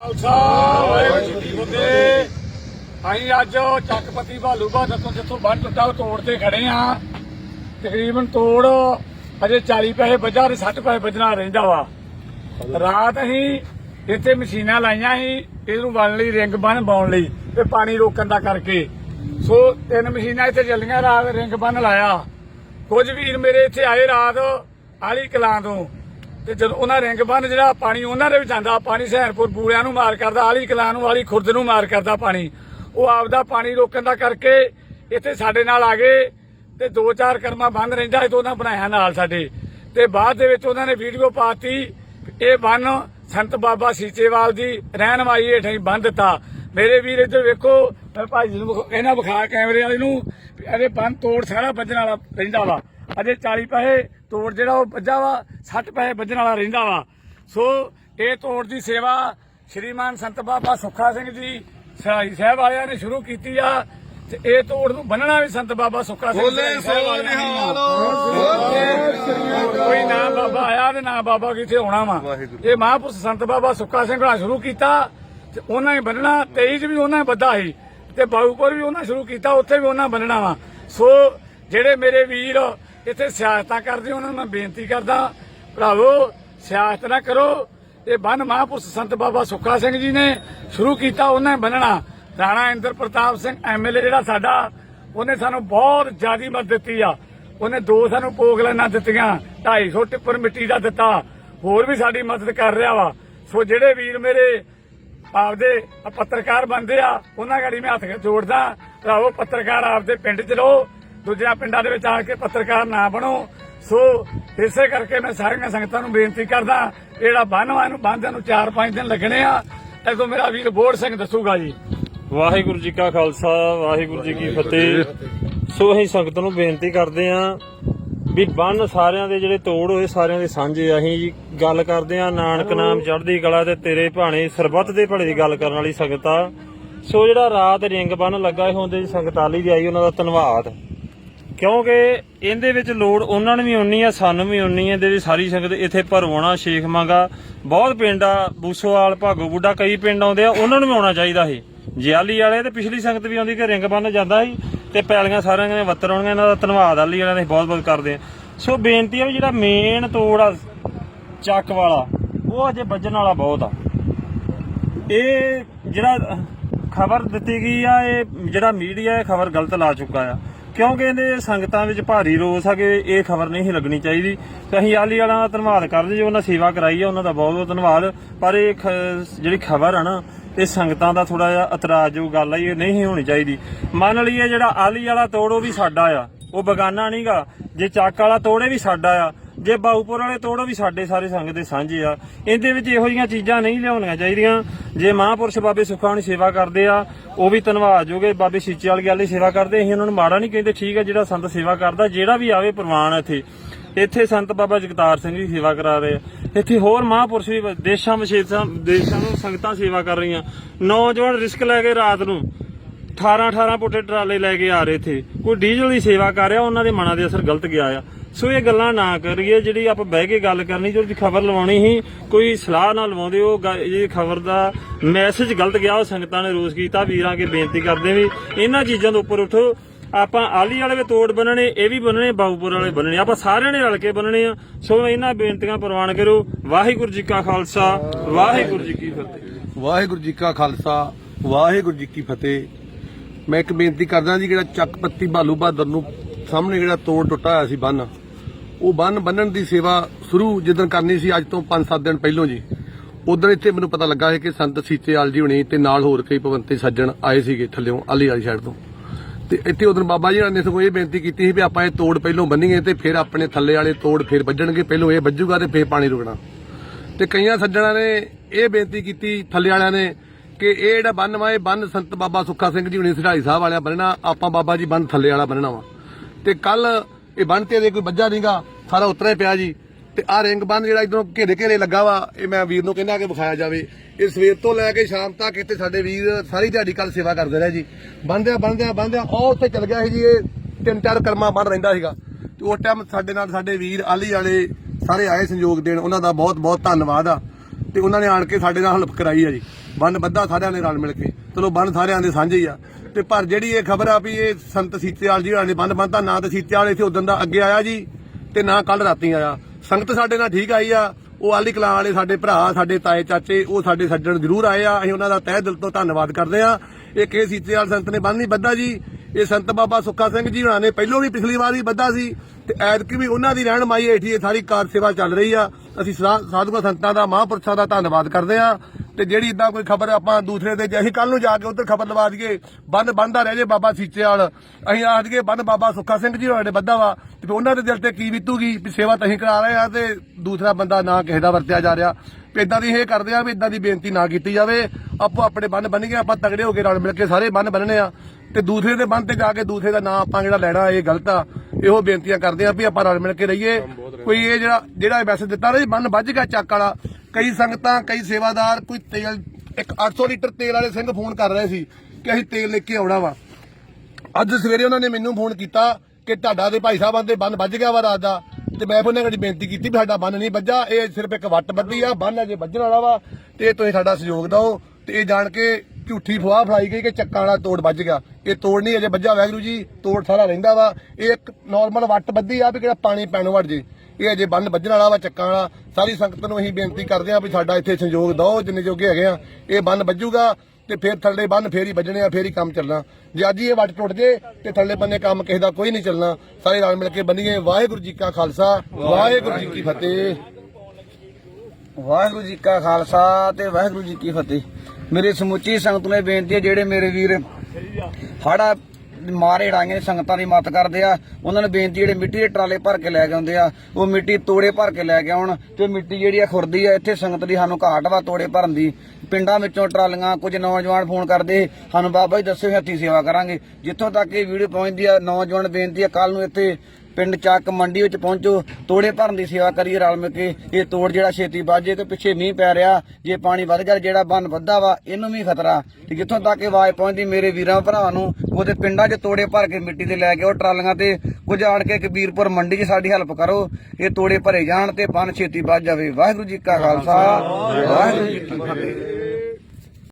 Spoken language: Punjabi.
ਖਾਲਸਾ, ਵਾਹਿਗੁਰੂ ਜੀ ਕੀ ਫਤਿਹ। ਅਸੀਂ ਅੱਜ ਚੱਕਪਤੀ ਭਾਲੂ ਬਹਾਦਰ ਜਿੱਥੋਂ ਬੰਨ ਟੁੱਟਾ ਉਹ ਤੋੜ ਤੇ ਖੜੇ ਆ। ਤਕਰੀਬਨ ਤੋੜ ਅਜੇ 40 ਪੈਸੇ ਵੱਜਾ ਤੇ 60 ਪੈਸੇ ਵੱਜਣਾ ਰਹਿੰਦਾ ਵਾ। ਰਾਤ ਅਸੀਂ ਇੱਥੇ ਮਸ਼ੀਨਾਂ ਲਾਈਆਂ ਸੀ, ਇਹਨੂੰ ਬਣਨ ਲਈ, ਰਿੰਗ ਬੰਨ ਪਾਉਣ ਲਈ ਤੇ ਪਾਣੀ ਰੋਕਣ ਦਾ ਕਰਕੇ। ਸੋ ਤਿੰਨ ਮਸ਼ੀਨਾਂ ਇੱਥੇ ਚੱਲੀਆਂ, ਰਾਤ ਰਿੰਗ ਬੰਨ ਲਾਇਆ। ਕੁਝ ਵੀਰ ਮੇਰੇ ਇੱਥੇ ਆਏ ਰਾਤ ਆਲੀ ਕਲਾਂ ਤੋਂ। ਤੇ ਜਦੋਂ ਉਹਨਾਂ ਰਿੰਗ ਬੰਨ ਜਿਹੜਾ ਪਾਣੀ, ਉਹਨਾਂ ਦੇ ਵਿੱਚ ਆਂਦਾ ਪਾਣੀ ਸਹਿਰਪੁਰ ਬੂੜਿਆਂ ਨੂੰ ਮਾਰ ਕਰਦਾ, ਆਲੀ ਕਲਾਂ ਨੂੰ, ਆਲੀ ਖੁਰਦ ਨੂੰ ਮਾਰ ਕਰਦਾ ਪਾਣੀ। ਉਹ ਆਪਦਾ ਪਾਣੀ ਰੋਕਣ ਦਾ ਕਰਕੇ ਇੱਥੇ ਸਾਡੇ ਨਾਲ ਆ ਗਏ ਤੇ ਦੋ ਚਾਰ ਕਰਮਾ ਬੰਦ ਰਹਿੰਦਾ ਇਹ ਉਹਨਾਂ ਬਣਾਇਆ ਨਾਲ ਸਾਡੇ। ਤੇ ਬਾਅਦ ਦੇ ਵਿੱਚ ਉਹਨਾਂ ਨੇ ਵੀਡੀਓ ਪਾਤੀ, ਇਹ ਬੰਨ ਸੰਤ ਬਾਬਾ ਸੀਚੇਵਾਲ ਦੀ ਰਹਿਨਮਾਈ ਹੇਠਾਂ ਹੀ ਬੰਨ ਦਿੱਤਾ। ਮੇਰੇ ਵੀਰ ਇੱਧਰ ਵੇਖੋ, ਮੈਂ ਭਾਈ ਜੀ ਨੂੰ ਵਿਖਾ- ਇਹਨਾਂ ਵਿਖਾ ਕੈਮਰੇ ਵਾਲੇ ਨੂੰ, ਵੀ ਬੰਨ ਤੋੜ, ਸਾਰਾ ਵੱਜਣ ਵਾਲਾ ਰਹਿੰਦਾ ਵਾ। ਅਜੇ 40 ਪੈਸੇ ਤੋੜ ਜਿਹੜਾ ਉਹ ਵੱਜਾ ਵਾ 60 ਪੈਸੇ ਵੱਜਣ ਵਾਲਾ ਰਹਿੰਦਾ ਵਾ। ਸੋ ਇਹ ਤੋੜ ਦੀ ਸੇਵਾ ਸ਼੍ਰੀਮਾਨ ਸੰਤ ਬਾਬਾ ਸੁੱਖਾ ਸਿੰਘ ਜੀ ਸਹਾਈ ਸਾਹਿਬ ਵਾਲਿਆਂ ਨੇ ਸ਼ੁਰੂ ਕੀਤੀ ਆ। ਤੇ ਇਹ ਤੋੜ ਨੂੰ ਬੰਨਣਾ ਵੀ ਸੰਤ ਬਾਬਾ ਸੁੱਖਾ ਸਿੰਘ ਸਾਹਿਬ ਵਾਲਿਆਂ ਨੇ। ਕੋਈ ਨਾ ਬਾਬਾ ਆਇਆ ਤੇ ਨਾ ਬਾਬਾ ਕਿੱਥੇ ਆਉਣਾ ਵਾ। ਇਹ ਮਹਾਂਪੁਰਸ਼ ਸੰਤ ਬਾਬਾ ਸੁੱਖਾ ਸਿੰਘ ਹੋਣਾ ਸ਼ੁਰੂ ਕੀਤਾ ਤੇ ਉਹਨਾਂ ਨੇ ਬੰਨਣਾ 23 ਚ ਵੀ ਉਹਨਾਂ ਨੇ ਬੱਧਾ ਸੀ ਤੇ ਬਾਊਪੁਰ ਵੀ ਉਹਨਾਂ ਸ਼ੁਰੂ ਕੀਤਾ ਉੱਥੇ ਵੀ ਉਹਨਾਂ ਬੰਨਣਾ ਵਾ। ਸੋ ਜਿਹੜੇ ਮੇਰੇ ਵੀਰ ਇੱਥੇ ਸਿਆਸਤਾਂ ਕਰਦੇ ਉਹਨਾਂ ਨੂੰ ਮੈਂ ਬੇਨਤੀ ਕਰਦਾ, ਭਰਾਵੋ, ਸਿਆਸਤ ਨਾ ਕਰੋ। ਇਹ ਬੰਨ ਮਹਾਂਪੁਰਸ਼ ਸੰਤ ਬਾਬਾ ਸੁੱਖਾ ਸਿੰਘ ਜੀ ਨੇ ਸ਼ੁਰੂ ਕੀਤਾ, ਉਹਨਾਂ ਬੰਨਣਾ। ਰਾਣਾ ਇੰਦਰ ਪ੍ਰਤਾਪ ਸਿੰਘ ਐਮਐਲਏ ਜਿਹੜਾ ਸਾਡਾ, ਉਹਨੇ ਸਾਨੂੰ ਬਹੁਤ ਜ਼ਿਆਦੀ ਮਦਦ ਦਿੱਤੀ ਆ। ਉਹਨੇ ਦੋ ਸਾਨੂੰ ਪੋਗ ਲੈਣਾ ਦਿੱਤੀਆਂ 250 ਟਿੱਪਰ ਮਿੱਟੀ ਦਾ ਦਿੱਤਾ। ਹੋਰ ਵੀ ਸਾਡੀ ਮਦਦ ਕਰ ਰਿਹਾ ਵਾ। ਸੋ ਜਿਹੜੇ ਵੀਰ ਮੇਰੇ ਆਪਦੇ ਪੱਤਰਕਾਰ ਬੰਦੇ ਆ, ਉਹਨਾਂ ਗਾੜੀ ਮੈਂ ਹੱਥ ਜੋੜਦਾ। ਭਰਾਵੋ, ਪੱਤਰਕਾਰ ਆਪਦੇ ਪਿੰਡ 'ਚ ਰਹੋ। ਦੂਜਿਆਂ ਪਿੰਡਾਂ ਦੇ ਵਿੱਚ ਆ ਕੇ ਪੱਤਰਕਾਰ ਨਾ ਬਣੋ। ਸੋ ਇਸੇ ਕਰਕੇ ਮੈਂ ਸਾਰੀਆਂ ਸੰਗਤਾਂ ਨੂੰ ਬੇਨਤੀ ਕਰਦਾ ਇਹ ਜਿਹੜਾ ਬੰਨ੍ਹਵਾ ਇਹਨੂੰ ਬੰਦਿਆਂ ਨੂੰ 4-5 ਦਿਨ ਲੱਗਣੇ ਆ। ਐਦੋਂ ਮੇਰਾ ਵੀਰ ਬੋੜ ਸਿੰਘ ਦੱਸੂਗਾ ਜੀ। ਵਾਹਿਗੁਰੂ ਜੀ ਕਾ ਖਾਲਸਾ ਵਾਹਿਗੁਰੂ ਜੀ ਕੀ ਫਤਿਹ। ਸੋ ਅਸੀਂ ਸੰਗਤ ਨੂੰ ਬੇਨਤੀ ਕਰਦੇ ਆਂ ਵੀ ਬੰਨ ਸਾਰਿਆਂ ਦੇ ਜਿਹੜੇ ਤੋੜ ਹੋਏ ਸਾਰਿਆਂ ਦੇ ਸਾਂਝੇ। ਅਸੀਂ ਜੀ ਗੱਲ ਕਰਦੇ ਆਂ ਨਾਨਕ ਨਾਮ ਚੜ੍ਹਦੀ ਕਲਾ ਤੇ ਤੇਰੇ ਭਾਣੇ ਸਰਬੱਤ ਦੇ ਭਲੇ ਦੀ ਗੱਲ ਕਰਨ ਵਾਲੀ ਸੰਗਤ ਆ। ਸੋ ਜਿਹੜਾ ਰਾਤ ਰਿੰਗ ਬੰਨ ਲੱਗਾ ਹੁੰਦੇ ਜੀ ਸੰਗਤ ਆਲੀ ਦੀ ਆਈ ਉਹਨਾਂ ਦਾ ਧੰਨਵਾਦ। ਕਿਉਂਕਿ ਇਹਦੇ ਵਿੱਚ ਲੋੜ ਉਹਨਾਂ ਨੂੰ ਵੀ ਉਨੀ ਆ, ਸਾਨੂੰ ਵੀ ਉਨੀ ਆ, ਇਹਦੇ ਵਿੱਚ ਸਾਰੀ ਸੰਗਤ ਇੱਥੇ ਭਰਵਾਉਣਾ ਸ਼ੇਖ ਮੰਗਾ। ਬਹੁਤ ਪਿੰਡ ਆ, ਬੂਸੋਵਾਲ, ਭਾਗੋ ਬੁੱਢਾ, ਕਈ ਪਿੰਡ ਆਉਂਦੇ ਆ, ਉਹਨਾਂ ਨੂੰ ਵੀ ਆਉਣਾ ਚਾਹੀਦਾ ਸੀ। ਜਿਆਲੀ ਵਾਲੇ ਤੇ ਪਿਛਲੀ ਸੰਗਤ ਵੀ ਆਉਂਦੀ ਕਿ ਰਿੰਗ ਬੰਨ ਜਾਂਦਾ ਸੀ ਤੇ ਪੈਲੀਆਂ ਸਾਰਿਆਂ ਨੇ ਵੱਤਰ ਆਉਣੀਆਂ, ਇਹਨਾਂ ਦਾ ਧੰਨਵਾਦ ਆਲੀ ਵਾਲਿਆਂ ਦਾ ਬਹੁਤ ਬਹੁਤ ਕਰਦੇ ਆ ਸੋ ਬੇਨਤੀ ਆ ਵੀ ਜਿਹੜਾ ਮੇਨ ਤੋੜ ਆ, ਚੱਕ ਵਾਲਾ, ਉਹ ਅਜੇ ਵੱਜਣ ਵਾਲਾ ਬਹੁਤ ਆ। ਇਹ ਜਿਹੜਾ ਖਬਰ ਦਿੱਤੀ ਗਈ ਆ, ਇਹ ਜਿਹੜਾ ਮੀਡੀਆ ਇਹ ਖਬਰ ਗਲਤ ਲਾ ਚੁੱਕਾ ਆ। ਕਿਉਂਕਿ ਇਹਦੇ ਸੰਗਤਾਂ ਵਿੱਚ ਭਾਰੀ ਰੋਸ ਆ ਕਿ ਇਹ ਖਬਰ ਨਹੀਂ ਲੱਗਣੀ ਚਾਹੀਦੀ। ਤੇ ਅਸੀਂ ਆਲੀ ਵਾਲਾ ਦਾ ਧੰਨਵਾਦ ਕਰਦੇ ਜੋ ਉਹਨਾਂ ਸੇਵਾ ਕਰਾਈ ਆ, ਉਹਨਾਂ ਦਾ ਬਹੁਤ ਬਹੁਤ ਧੰਨਵਾਦ। ਪਰ ਇਹ ਖ- ਜਿਹੜੀ ਖਬਰ ਆ ਨਾ, ਇਹ ਸੰਗਤਾਂ ਦਾ ਥੋੜਾ ਜਿਹਾ ਇਤਰਾਜ਼ਯੋਗ ਗੱਲ ਆ, ਇਹ ਨਹੀਂ ਹੋਣੀ ਚਾਹੀਦੀ। ਮੰਨ ਲਈਏ ਜਿਹੜਾ ਆਲੀ ਵਾਲਾ ਤੋੜ ਉਹ ਵੀ ਸਾਡਾ ਆ, ਉਹ ਬਗਾਨਾ ਨਹੀਂਗਾ ਜੇ ਚੱਕ ਵਾਲਾ ਤੋੜੇ ਵੀ ਸਾਡਾ ਆ ਜੇ ਬਾਊਪੁਰ ਵਾਲੇ ਤੋੜੋ ਵੀ ਸਾਡੇ ਸਾਰੇ ਸੰਗ ਦੇ ਸਾਂਝੇ ਆ, ਇਹਦੇ ਵਿੱਚ ਇਹੋ ਜਿਹੀਆਂ ਚੀਜ਼ਾਂ ਨਹੀਂ ਲਿਆਉਣੀਆਂ ਚਾਹੀਦੀਆਂ। ਜੇ ਮਹਾਂਪੁਰਸ਼ ਬਾਬੇ ਸੁੱਖਾਂ ਦੀ ਸੇਵਾ ਕਰਦੇ ਆ, ਉਹ ਵੀ ਧੰਨਵਾਦ ਜੋਗੇ ਬਾਬੇ ਸੀਚੇ ਵਾਲੀ ਗੱਲ ਦੀ ਸੇਵਾ ਕਰਦੇ, ਅਸੀਂ ਉਹਨਾਂ ਨੂੰ ਮਾੜਾ ਨਹੀਂ ਕਹਿੰਦੇ, ਠੀਕ ਆ ਜਿਹੜਾ ਸੰਤ ਸੇਵਾ ਕਰਦਾ, ਜਿਹੜਾ ਵੀ ਆਵੇ ਪ੍ਰਵਾਨ ਇੱਥੇ। ਇੱਥੇ ਸੰਤ ਬਾਬਾ ਜਗਤਾਰ ਸਿੰਘ ਦੀ ਸੇਵਾ ਕਰਾ ਰਹੇ ਆ। ਇੱਥੇ ਹੋਰ ਮਹਾਂਪੁਰਸ਼ ਵੀ ਦੇਸ਼ਾਂ ਵਿਸ਼ੇਸ਼ਾਂ, ਦੇਸ਼ਾਂ ਨੂੰ ਸੰਗਤਾਂ ਸੇਵਾ ਕਰ ਰਹੀਆਂ। ਨੌਜਵਾਨ ਰਿਸਕ ਲੈ ਕੇ ਰਾਤ ਨੂੰ 18 18 ਪੁੱਟੇ ਟਰਾਲੇ ਲੈ ਕੇ ਆ ਰਹੇ ਇੱਥੇ। ਕੋਈ ਡੀਜ਼ਲ ਦੀ ਸੇਵਾ ਕਰ ਰਿਹਾ, ਉਹਨਾਂ ਦੇ ਮਨਾਂ ਦੇ ਅਸਰ ਗਲਤ ਗਿਆ ਆ। ਸੋ ਇਹ ਗੱਲਾਂ ਨਾ ਕਰੀਏ, ਜਿਹੜੀ ਆਪਾਂ ਬਹਿ ਕੇ ਗੱਲ ਕਰਨੀ ਜਿਹੜੀ ਖਬਰ ਲਵਾਉਣੀ ਸੀ, ਕੋਈ ਸਲਾਹ ਨਾ ਲਵਾਉਂਦੇ ਉਹ ਇਹ ਖਬਰ ਦਾ ਮੈਸੇਜ ਗਲਤ ਗਿਆ, ਉਹ ਸੰਗਤਾਂ ਨੇ ਰੋਸ ਕੀਤਾ, ਵੀਰਾਂ ਕੇ ਬੇਨਤੀ ਕਰਦੇ ਵੀ ਇਹਨਾਂ ਚੀਜ਼ਾਂ ਦੇ ਉੱਪਰ ਉਠੋ। ਆਪਾਂ ਆਲੀ ਵਾਲੇ ਵੀ ਤੋੜ ਬੰਨਣੇ, ਇਹ ਵੀ ਬੰਨਣੇ ਬਾਊਪੁਰ ਵਾਲੇ ਬੰਨਣੇ। ਆਪਾਂ ਸਾਰਿਆਂ ਨੇ ਰਲ ਕੇ ਬੰਨਣੇ ਆ। ਸੋ ਇਹਨਾਂ ਬੇਨਤੀਆਂ ਪ੍ਰਵਾਨ ਕਰੋ। ਵਾਹਿਗੁਰੂ ਜੀ ਕਾ ਖਾਲਸਾ, ਵਾਹਿਗੁਰੂ ਜੀ ਕੀ ਫਤਿਹ। ਵਾਹਿਗੁਰੂ ਜੀ ਕਾ ਖਾਲਸਾ, ਵਾਹਿਗੁਰੂ ਜੀ ਕੀ ਫਤਿਹ। ਮੈਂ ਇੱਕ ਬੇਨਤੀ ਕਰਦਾ ਜੀ, ਜਿਹੜਾ ਚੱਕ ਪੱਤੀ ਬਾਲੂ ਬਹਾਦਰ ਨੂੰ ਸਾਹਮਣੇ ਜਿਹੜਾ ਤੋੜ ਟੁੱਟਾ ਹੋਇਆ ਸੀ ਬੰਨ। ਉਹ ਬੰਨ ਬੰਨਣ ਦੀ ਸੇਵਾ ਸ਼ੁਰੂ ਜਿੱਦਣ ਕਰਨੀ ਸੀ ਅੱਜ ਤੋਂ 5-7 ਦਿਨ ਪਹਿਲਾਂ ਜੀ। ਉਦੋਂ ਇੱਥੇ ਮੈਨੂੰ ਪਤਾ ਲੱਗਾ ਹੈ ਕਿ ਸੰਤ ਸੀਚੇਵਾਲ ਜੀ ਹੁਣੀ ਤੇ ਨਾਲ ਹੋਰ ਕਈ ਪਵੰਤੇ ਸੱਜਣ ਆਏ ਸੀਗੇ ਥੱਲਿਓਂ, ਆਲੀ ਵਾਲੀ ਸਾਈਡ ਤੋਂ। ਤੇ ਇੱਥੇ ਉਦੋਂ ਬਾਬਾ ਜੀ ਨੇ ਸਗੋਂ ਇਹ ਬੇਨਤੀ ਕੀਤੀ ਸੀ ਵੀ ਆਪਾਂ ਇਹ ਤੋੜ ਪਹਿਲੋਂ ਬੰਨੀਏ ਤੇ ਫਿਰ ਆਪਣੇ ਥੱਲੇ ਵਾਲੇ ਤੋੜ ਫਿਰ ਵੱਜਣਗੇ, ਪਹਿਲੋਂ ਇਹ ਵੱਜੂਗਾ ਤੇ ਫਿਰ ਪਾਣੀ ਰੁਕਣਾ। ਤੇ ਕਈਆਂ ਸੱਜਣਾਂ ਨੇ ਇਹ ਬੇਨਤੀ ਕੀਤੀ ਥੱਲੇ ਵਾਲਿਆਂ ਨੇ ਕਿ ਇਹ ਜਿਹੜਾ ਬੰਨ ਵਾ, ਇਹ ਬੰਨ ਸੰਤ ਬਾਬਾ ਸੁੱਖਾ ਸਿੰਘ ਜੀ ਹੁਣੀ ਸਿਧਾਈ ਸਾਹਿਬ ਵਾਲਿਆਂ ਬੰਨਣਾ, ਆਪਾਂ ਬਾਬਾ ਜੀ ਬੰਨ ਥੱਲੇ ਵਾਲਾ ਬੰਨਣਾ ਵਾ। ਤੇ ਕੱਲ ਇਹ ਬੰਨ ਤੇ ਅਜੇ ਕੋਈ ਵੱਜਾ ਨਹੀਂਗਾ ਸਾਰਾ ਉਤਰਿਆ ਪਿਆ ਜੀ। ਤੇ ਆਹ ਰਿੰਗ ਬੰਦ ਜਿਹੜਾ ਇਧਰੋਂ ਘੇਰੇ ਘੇਰੇ ਲੱਗਾ ਵਾ, ਇਹ ਮੈਂ ਵੀਰ ਨੂੰ ਕਹਿੰਦਾ ਕਿ ਵਿਖਾਇਆ ਜਾਵੇ। ਇਹ ਸਵੇਰ ਤੋਂ ਲੈ ਕੇ ਸ਼ਾਮ ਤੱਕ ਇੱਥੇ ਸਾਡੇ ਵੀਰ ਸਾਰੀ ਦਿਹਾੜੀ ਕੱਲ ਸੇਵਾ ਕਰਦੇ ਰਹੇ ਜੀ। ਬੰਦਿਆ ਬੰਦਿਆ ਬੰਦਿਆ ਉਹ ਉੱਥੇ ਚਲ ਗਿਆ ਸੀ ਜੀ, ਇਹ ਤਿੰਨ ਚਾਰ ਕਰਮਾ ਬਣ ਰਹਿੰਦਾ ਸੀਗਾ। ਤੇ ਉਹ ਟਾਈਮ ਸਾਡੇ ਨਾਲ ਸਾਡੇ ਵੀਰ ਆਲੀ ਵਾਲੇ ਸਾਰੇ ਆਏ ਸੰਯੋਗ ਦੇਣ, ਉਹਨਾਂ ਦਾ ਬਹੁਤ ਬਹੁਤ ਧੰਨਵਾਦ ਆ। ਤੇ ਉਹਨਾਂ ਨੇ ਆਣ ਕੇ ਸਾਡੇ ਨਾਲ ਹੈਲਪ ਕਰਾਈ ਆ ਜੀ। ਬੰਨ ਬੱਧਾ ਸਾਰਿਆਂ ਨੇ ਰਲ ਮਿਲ ਕੇ। ਚਲੋ ਬੰਨ ਸਾਰਿਆਂ ਦੇ ਸਾਂਝੇ ਆ। ਤੇ ਪਰ ਜਿਹੜੀ ਇਹ ਖਬਰ ਆ ਵੀ ਇਹ ਸੰਤ ਸੀਤੇਵਾਲ ਜੀ ਹੋਰਾਂ ਨੇ ਬੰਨ ਬੰਨਤਾ, ਨਾ ਤੇ ਸੀਤੇਵਾਲ ਇੱਥੇ ਉਦੋਂ ਦਾ ਅੱਗੇ ਆਇਆ ਜੀ। ਤੇ ਨਾ ਕੱਲ ਰਾਤੀ ਆਇਆ। ਸੰਗਤ ਸਾਡੇ ਨਾਲ ਠੀਕ ਆਈ ਆ। ਉਹ ਆਲੀ ਕਲਾਂ ਵਾਲੇ ਸਾਡੇ ਭਰਾ, ਸਾਡੇ ਤਾਏ, ਚਾਚੇ, ਉਹ ਸਾਡੇ ਸੱਜਣ ਜ਼ਰੂਰ ਆਏ ਆ। ਅਸੀਂ ਉਹਨਾਂ ਦਾ ਤਹਿ ਦਿਲ ਤੋਂ ਧੰਨਵਾਦ ਕਰਦੇ ਆ ਇਹ ਕੇ ਸੀਤੇਵਾਲ ਸੰਤ ਨੇ ਬੰਨ ਨਹੀਂ ਬੱਧਾ ਜੀ। ਇਹ ਸੰਤ ਬਾਬਾ ਸੁੱਖਾ ਸਿੰਘ ਜੀ ਹੋਰਾਂ ਨੇ ਪਹਿਲੋਂ ਵੀ ਪਿਛਲੀ ਵਾਰ ਵੀ ਬੱਧਾ ਸੀ। ਤੇ ਐਤਕੀ ਵੀ ਉਹਨਾਂ ਦੀ ਰਹਿਨਮਾਈ ਹੇਠੀ ਇਹ ਸਾਰੀ ਕਾਰ ਸੇਵਾ ਚੱਲ ਰਹੀ ਆ। ਅਸੀਂ ਸਾਧੂਆਂ ਸੰਤਾਂ ਦਾ, ਮਹਾਂਪੁਰਸ਼ਾਂ ਦਾ ਧੰਨਵਾਦ ਕਰਦੇ ਆ ਤੇ ਜਿਹੜੀ ਇਦਾਂ ਕੋਈ ਖਬਰ ਆਪਾਂ ਦੂਸਰੇ ਦੇ ਜੇ ਅਸੀਂ ਕੱਲ ਨੂੰ ਜਾ ਕੇ ਉੱਧਰ ਖਬਰ ਲਵਾ ਦਈਏ ਬੰਦ ਬੰਦਾ ਰਹਿ ਜੇ ਬਾਬਾ ਸੀਚੇ ਵਾਲ ਅਸੀਂ ਆਖ ਦਈਏ ਬੰਦ ਬਾਬਾ ਸੁੱਖਾ ਸਿੰਘ ਜੀ ਹੋਰਾਂ ਨੇ ਬੱਧਾ ਵਾ ਤੇ ਫਿਰ ਉਹਨਾਂ ਦੇ ਦਿਲ ਤੇ ਕੀ ਬੀਤੂਗੀ ਵੀ ਸੇਵਾ ਤਾਂ ਅਸੀਂ ਕਰਾ ਰਹੇ ਆ ਤੇ ਦੂਸਰਾ ਬੰਦਾ ਨਾ ਕਿਸੇ ਦਾ ਵਰਤਿਆ ਜਾ ਰਿਹਾ। ਵੀ ਇਦਾਂ ਦੀ ਇਹ ਕਰਦੇ ਆ ਵੀ ਇਦਾਂ ਦੀ ਬੇਨਤੀ ਨਾ ਕੀਤੀ ਜਾਵੇ। ਆਪੋ ਆਪਣੇ ਬੰਨ ਬੰਨ੍ਹੀਏ ਆਪਾਂ ਤਗੜੇ ਹੋ ਕੇ ਰਲ ਮਿਲ ਕੇ ਸਾਰੇ ਬੰਨ ਬੰਨਣੇ ਆ। ਤੇ ਦੂਸਰੇ ਦੇ ਬੰਨ ਤੇ ਜਾ ਕੇ ਦੂਸਰੇ ਦਾ ਨਾਂ ਆਪਾਂ ਜਿਹੜਾ ਲੈਣਾ ਇਹ ਗਲਤ ਆ। ਇਹੋ ਬੇਨਤੀਆਂ ਕਰਦੇ ਆ ਵੀ ਆਪਾਂ ਰਲ ਮਿਲ ਕੇ ਰਹੀਏ। ਕੋਈ ਇਹ ਜਿਹੜਾ ਜਿਹੜਾ ਮੈਸੇਜ ਦਿੱਤਾ ਨਾ ਜੀ ਬੰਨ ਵੱਜ ਗਿਆ ਚੱਕ ਵਾਲਾ। ਕਈ ਸੰਗਤਾਂ, ਕਈ ਸੇਵਾਦਾਰ, ਕੋਈ ਤੇਲ, ਇੱਕ 800 ਲੀਟਰ ਤੇਲ ਵਾਲੇ ਸਿੰਘ ਫੋਨ ਕਰ ਰਹੇ ਸੀ ਕਿ ਅਸੀਂ ਤੇਲ ਲੈ ਕੇ ਆਉਣਾ ਵਾ। ਅੱਜ ਸਵੇਰੇ ਉਹਨਾਂ ਨੇ ਮੈਨੂੰ ਫੋਨ ਕੀਤਾ ਕਿ ਤੁਹਾਡਾ ਦੇ ਭਾਈ ਸਾਹਿਬਾਂ ਦੇ ਬੰਨ ਵੱਜ ਗਿਆ ਵਾ ਰਾਤ ਦਾ, ਤੇ ਮੈਂ ਉਹਨਾਂ ਨੂੰ ਬੇਨਤੀ ਕੀਤੀ ਵੀ ਸਾਡਾ ਬੰਨ ਨਹੀਂ ਵੱਜਾ ਇਹ ਸਿਰਫ ਇੱਕ ਵੱਟ ਬੱਧੀ ਆ, ਬੰਨ ਅਜੇ ਵੱਜਣ ਵਾਲਾ ਵਾ, ਤੇ ਤੁਸੀਂ ਸਾਡਾ ਸਹਿਯੋਗ ਦਿਓ, ਤੇ ਇਹ ਜਾਣ ਕੇ ਝੂਠੀ ਫਵਾਹ ਫਲਾਈ ਗਈ ਕਿ ਚੱਕਾਂ ਵਾਲਾ ਤੋੜ ਵੱਜ ਗਿਆ। ਇਹ ਤੋੜ ਨਹੀਂ ਅਜੇ ਵੱਜਾ ਵਾਹਿਗੁਰੂ ਜੀ, ਤੋੜ ਸਾਰਾ ਰਹਿੰਦਾ ਵਾ, ਇਹ ਇੱਕ ਨਾਰਮਲ ਵੱਟ ਬੱਧੀ ਆ ਵੀ ਕਿਹੜਾ ਪਾਣੀ ਪੈਣ ਵੜ ਜੇ। ਇਹ ਅਜੇ ਬੰਨ ਵੱਜਣ ਵਾਲਾ ਵਾ ਚੱਕਾਂ ਵਾਲਾ, ਸਾਰੀ ਸੰਗਤ ਨੂੰ ਅਸੀਂ ਬੇਨਤੀ ਕਰਦੇ ਆ ਵੀ ਸਾਡਾ ਇੱਥੇ ਸਹਿਯੋਗ ਦਿਓ, ਜਿੰਨੇ ਜੋਗੇ ਹੈਗੇ ਆ, ਇਹ ਬੰਨ ਵੱਜੂਗਾ ਤੇ ਫਿਰ ਥੱਲੇ ਬੰਨ ਫੇਰ ਹੀ ਵੱਜਣੇ ਆ, ਫੇਰ ਹੀ ਕੰਮ ਚੱਲਣਾ। ਜੇ ਅੱਜ ਹੀ ਇਹ ਵੱਟ ਟੁੱਟ ਜੇ ਤੇ ਥੱਲੇ ਬੰਨੇ ਕੰਮ ਕਿਸੇ ਦਾ ਕੋਈ ਨਹੀਂ ਚੱਲਣਾ। ਸਾਰੇ ਰਲ ਮਿਲ ਕੇ ਬੰਨੀਏ, ਵਾਹਿਗੁਰੂ ਜੀ ਕਾ ਖਾਲਸਾ, ਵਾਹਿਗੁਰੂ ਜੀ ਕੀ ਫਤਿਹ। ਵਾਹਿਗੁਰੂ ਜੀ ਕਾ ਖਾਲਸਾ ਤੇ ਵਾਹਿਗੁਰੂ ਜੀ ਕੀ ਫਤਿਹ। ਮੇਰੀ ਸਮੁੱਚੀ ਸੰਗਤ ਨੂੰ ਇਹ ਬੇਨਤੀ ਹੈ, ਜਿਹੜੇ ਮੇਰੇ ਵੀਰ ਹੜਾ ਮਾਰੇ ਡਾਂਗੇ ਨੇ ਸੰਗਤਾਂ ਦੀ ਮਦਦ ਕਰਦੇ ਆ। ਉਹਨਾਂ ਨੂੰ ਬੇਨਤੀ ਜਿਹੜੇ ਮਿੱਟੀ ਦੇ ਟਰਾਲੇ ਭਰ ਕੇ ਲੈ ਕੇ ਆਉਂਦੇ ਆ, ਉਹ ਮਿੱਟੀ ਤੋੜੇ ਭਰ ਕੇ ਲੈ ਕੇ ਆਉਣ ਤੇ ਮਿੱਟੀ ਜਿਹੜੀ ਆ ਖੁਰਦੀ ਆ, ਇੱਥੇ ਸੰਗਤ ਦੀ ਸਾਨੂੰ ਘਾਟ ਵਾ ਤੋੜੇ ਭਰਨ ਦੀ। ਪਿੰਡਾਂ ਵਿੱਚੋਂ ਟਰਾਲੀਆਂ ਕੁਝ ਨੌਜਵਾਨ ਫੋਨ ਕਰਦੇ, ਸਾਨੂੰ ਬਾਬਾ ਜੀ ਦੱਸੋ ਹੱਥੀ ਸੇਵਾ ਕਰਾਂਗੇ। ਜਿੱਥੋਂ ਤੱਕ ਇਹ ਵੀਡੀਓ ਪਹੁੰਚਦੀ ਆ, ਨੌਜਵਾਨ ਬੇਨਤੀ ਆ ਕੱਲ ਨੂੰ ਇੱਥੇ ਪਿੰਡ ਚੱਕ ਮੰਡੀ ਵਿੱਚ ਪਹੁੰਚੋ, ਤੋੜੇ ਭਰਨ ਦੀ ਸੇਵਾ ਕਰੀਏ ਰਲ ਮਿਲ ਕੇ। ਇਹ ਤੋੜ ਜਿਹੜਾ ਛੇਤੀ ਵੱਜੇ ਤੇ ਪਿੱਛੇ ਮੀਂਹ ਪੈ ਰਿਹਾ, ਜੇ ਪਾਣੀ ਵੱਧ ਗਿਆ ਜਿਹੜਾ ਬੰਨ ਵੱਧਾ ਵਾ, ਇਹਨੂੰ ਵੀ ਖਤਰਾ। ਤੇ ਜਿੱਥੋਂ ਤੱਕ ਆਵਾਜ਼ ਪਹੁੰਚਦੀ, ਮੇਰੇ ਵੀਰਾਂ ਭਰਾਵਾਂ ਨੂੰ, ਉਹਦੇ ਪਿੰਡਾਂ 'ਚ ਤੋੜੇ ਭਰ ਕੇ ਮਿੱਟੀ ਤੇ ਲੈ ਕੇ ਉਹ ਟਰਾਲੀਆਂ ਤੇ ਕੁਝ ਆਣ ਕੇ ਕਬੀਰਪੁਰ ਮੰਡੀ 'ਚ ਸਾਡੀ ਹੈਲਪ ਕਰੋ। ਇਹ ਤੋੜੇ ਭਰੇ ਜਾਣ ਤੇ ਬੰਨ ਛੇਤੀ ਵੱਜ ਜਾਵੇ। ਵਾਹਿਗੁਰੂ ਜੀ ਕਾ ਖਾਲਸਾ, ਵਾਹਿਗੁਰੂ ਜੀ ਕੀ ਫਤਿਹ।